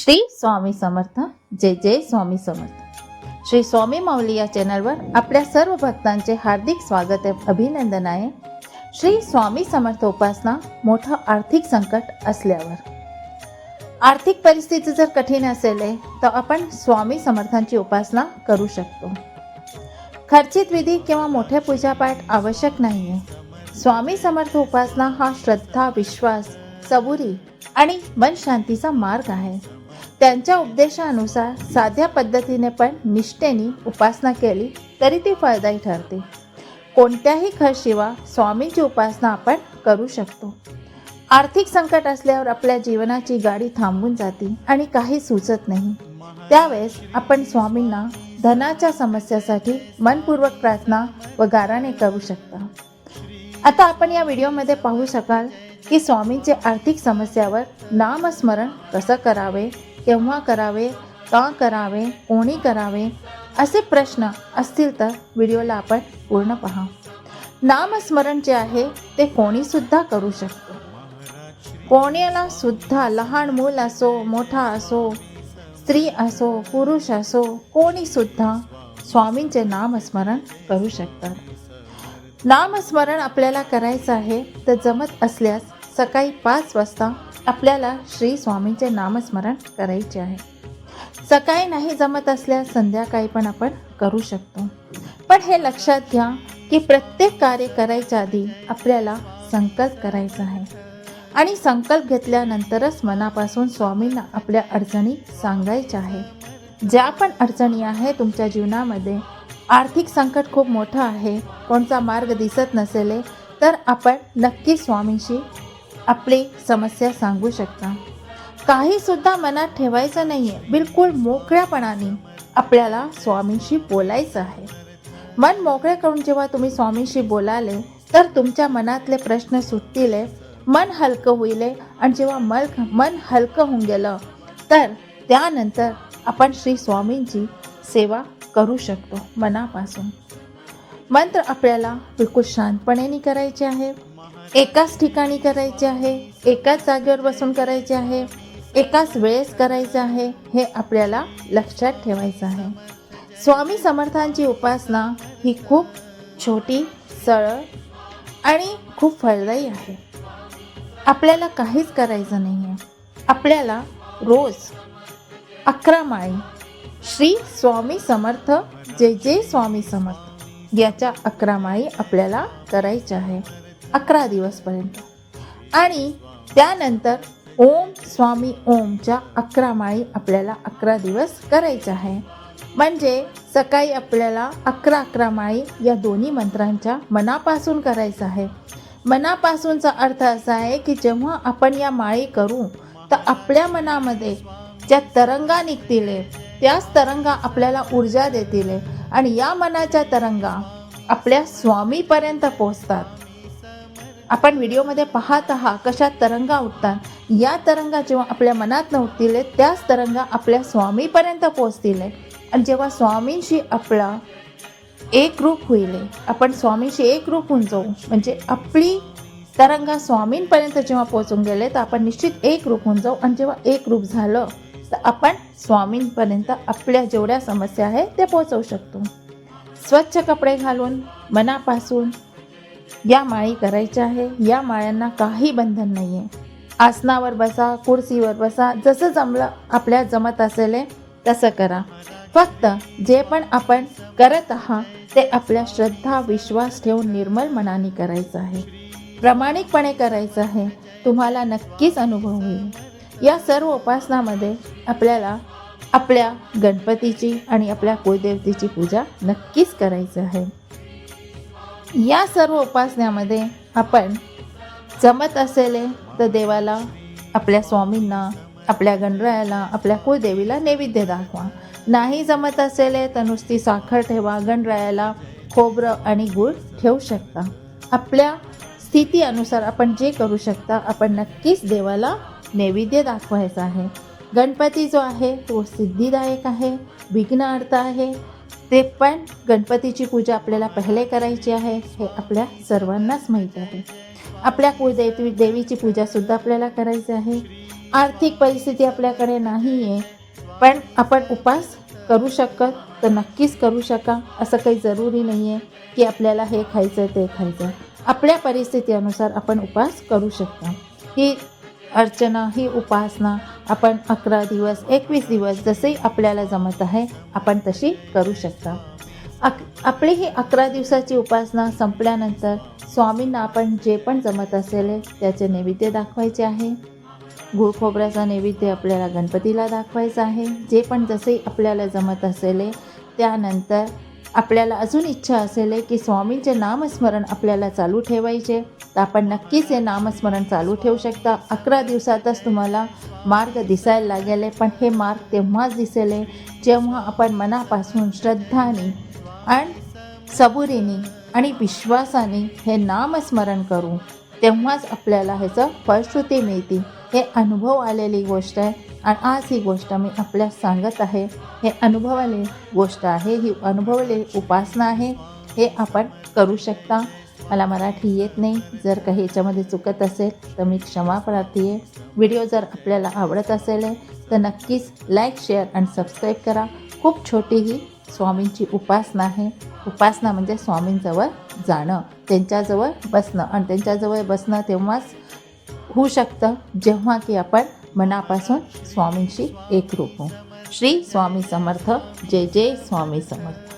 श्री स्वामी समर्थ. जय जय स्वामी समर्थ. श्री स्वामी माऊली या चॅनलवर आपल्या सर्व भक्तांचे हार्दिक स्वागत अभिनंदन आहे. श्री स्वामी समर्थ उपासना मोठं आर्थिक संकट असल्यावर. आर्थिक परिस्थिती जर कठीण असेल तर आपण स्वामी समर्थांची उपासना करू शकतो. खर्चित विधी किंवा मोठे पूजापाठ आवश्यक नाही आहे स्वामी समर्थ उपासना हा श्रद्धा विश्वास सबुरी आणि मन शांतीचा मार्ग आहे. त्यांच्या उपदेशानुसार साध्या पद्धतीने पण निष्ठेने उपासना केली तरी ती फळदायी ठरते. कोणत्याही खर्शिवा स्वामींची उपासना आपण करू शकतो. आर्थिक संकट असल्यावर आपल्या जीवनाची गाडी थांबून जाते आणि काही सुचत नाही. त्यावेळेस आपण स्वामींना धनाच्या समस्यासाठी मनपूर्वक प्रार्थना व गाराने करू शकता. आता आपण या व्हिडिओमध्ये पाहू शकाल की स्वामींचे आर्थिक समस्यावर नामस्मरण कसं करावे केव्हा करावे का करावे कोणी करावे असे प्रश्न असतील तर व्हिडिओला आपण पूर्ण पहा. नामस्मरण जे आहे ते कोणीसुद्धा करू शकतो. कोण्याला सुद्धा लहान मूल असो मोठा असो स्त्री असो पुरुष असो कोणीसुद्धा स्वामींचे नामस्मरण करू शकतात. नामस्मरण आपल्याला करायचं आहे तर जमत असल्यास सकाळी पाच वाजता आपल्याला श्री स्वामींचे नामस्मरण करायचे आहे. सकाळी नाही जमत असल्यास संध्याकाळी पण आपण करू शकतो. पण हे लक्षात घ्या की प्रत्येक कार्य करायच्या आधी आपल्याला संकल्प करायचा आहे. आणि संकल्प घेतल्यानंतरच मनापासून स्वामींना आपल्या अडचणी सांगायच्या आहे. ज्या पण अडचणी आहे तुमच्या जीवनामध्ये आर्थिक संकट खूप मोठं आहे कोणता मार्ग दिसत नसेल तर आपण नक्की स्वामींशी आपली समस्या सांगू शकता. काहीसुद्धा मनात ठेवायचं नाही आहे बिलकुल मोकळ्यापणाने आपल्याला स्वामींशी बोलायचं आहे. मन मोकळे करून जेव्हा तुम्ही स्वामींशी बोलाले तर तुमच्या मनातले प्रश्न सुटतील मन हलकं होईल आणि जेव्हा मल मन हलकं होऊन गेलं तर त्यानंतर आपण श्री स्वामींची सेवा करू शकतो मनापासून. मंत्र आपल्याला बिलकुल शांतपणेने करायचे आहे. एकाच ठिकाणी करायचे आहे एकाच जागेवर बसून करायचे आहे एकाच वेळेस करायचं आहे हे आपल्याला लक्षात ठेवायचं आहे. स्वामी समर्थांची उपासना ही खूप छोटी सरळ आणि खूप फलदायी आहे. आपल्याला काहीच करायचं नाही आहे आपल्याला रोज अकरा माळी श्री स्वामी समर्थ जय जय स्वामी समर्थ याच्या अकरा माळी आपल्याला करायच्या आहे. अकरा दिवसपर्यंत. आणि त्यानंतर ओम स्वामी ओमच्या अकरा माळी आपल्याला अकरा दिवस करायच्या आहे. म्हणजे सकाळी आपल्याला अकरा अकरा माळी या दोन्ही मंत्रांच्या मनापासून करायचं आहे. मनापासूनचा अर्थ असा आहे की जेव्हा आपण या माळी करू तर आपल्या मनामध्ये ज्या तरंगा निघतील त्याच तरंगा आपल्याला ऊर्जा देतील आणि या मनाच्या तरंगा आपल्या स्वामीपर्यंत पोचतात आपण व्हिडिओमध्ये पाहत आहात कशा तरंगा उठतात. या तरंगा जेव्हा आपल्या मनात उठतील त्याच तरंगा आपल्या स्वामीपर्यंत पोचतील आणि जेव्हा स्वामींशी आपला एक रूप होईल आपण स्वामींशी एक रूप होऊन जाऊ. म्हणजे आपली तरंगा स्वामींपर्यंत जेव्हा पोहोचून गेले तर आपण निश्चित एक रूप होऊन जाऊ. आणि जेव्हा एक रूप झालं तर आपण स्वामींपर्यंत आपल्या जेवढ्या समस्या आहेत ते पोहोचवू शकतो. स्वच्छ कपडे घालून मनापासून या माळी करायच्या आहे. या माळ्यांना काही बंधन नाही आहे आसनावर बसा कुर्सीवर बसा जसं जमलं आपल्या जमत असेल तसं करा. फक्त जे पण आपण करत आहात ते आपल्या श्रद्धा विश्वास ठेवून निर्मल मनाने करायचं आहे. प्रामाणिकपणे करायचं आहे. तुम्हाला नक्कीच अनुभव होईल. या सर्व उपासनामध्ये आपल्याला आपल्या गणपतीची आणि आपल्या कुलदेवतेची पूजा नक्कीच करायचं आहे. या सर्व उपासण्यामध्ये आपण जमत असेल तर देवाला आपल्या स्वामींना आपल्या गणरायाला आपल्या कुलदेवीला नैवेद्य दाखवा. नाही जमत असेल तर नुसती साखर ठेवा गणरायाला खोबरं आणि गूळ ठेवू शकता. आपल्या स्थितीनुसार आपण जे करू शकता आपण नक्कीच देवाला नैवेद्य दाखवायचं आहे. गणपती जो आहे तो सिद्धिदायक आहे विघ्न अर्थ आहे ते पण गणपतीची पूजा आपल्याला पहिले करायची आहे हे आपल्या सर्वांनाच माहीत आहे. आपल्या कुळदेवी देवीची पूजासुद्धा आपल्याला करायची आहे. आर्थिक परिस्थिती आपल्याकडे नाही आहे पण आपण उपास करू शकत तर नक्कीच करू शका असं काही जरुरी नाही आहे की आपल्याला हे खायचं ते खायचं आपल्या परिस्थितीनुसार आपण उपास करू शकता. ही अर्चना ही उपासना आपण अकरा दिवस एकवीस दिवस जसे आपल्याला जमत आहे आपण तशी करू शकता. अक आपली ही अकरा दिवसाची उपासना संपल्यानंतर स्वामींना आपण जे पण जमत असेल त्याचे नैवेद्य दाखवायचे आहे. गुळ खोबऱ्याचा नैवेद्य आपल्याला गणपतीला दाखवायचा आहे. जे पण जसे आपल्याला जमत असेल त्यानंतर आपल्याला अजून इच्छा असेल की स्वामींचे नामस्मरण आपल्याला चालू ठेवायचे. तर आपण नक्कीच हे नामस्मरण चालू ठेवू शकता. अकरा दिवसातच तुम्हाला मार्ग दिसायला लागेल पण हे मार्ग तेव्हाच दिसेल जेव्हा आपण मनापासून श्रद्धाने आणि सबुरीने आणि विश्वासाने हे नामस्मरण करू तेव्हाच आपल्याला ह्याचं फळश्रुती मिळते. हे अनुभव आलेली गोष्ट आहे आणि आज ही गोष्ट मी आपल्यास सांगत आहे. हे अनुभवले गोष्ट आहे ही अनुभवलेली उपासना आहे. हे आपण करू शकता. मला मराठी येत नाही. जर काही याच्यामध्ये चुकत असेल तर मी क्षमा प्रार्थी आहे व्हिडिओ जर आपल्याला आवडत असेल तर नक्कीच लाईक शेअर आणि सबस्क्राईब करा. खूप छोटी ही स्वामींची उपासना आहे. उपासना म्हणजे स्वामींजवळ जाणं. त्यांच्याजवळ बसणं. आणि त्यांच्याजवळ बसणं तेव्हाच होऊ शकतं जेव्हा की आपण मनापासून स्वामींशी एकरूप होऊ. श्री स्वामी समर्थ. जय जय स्वामी समर्थ.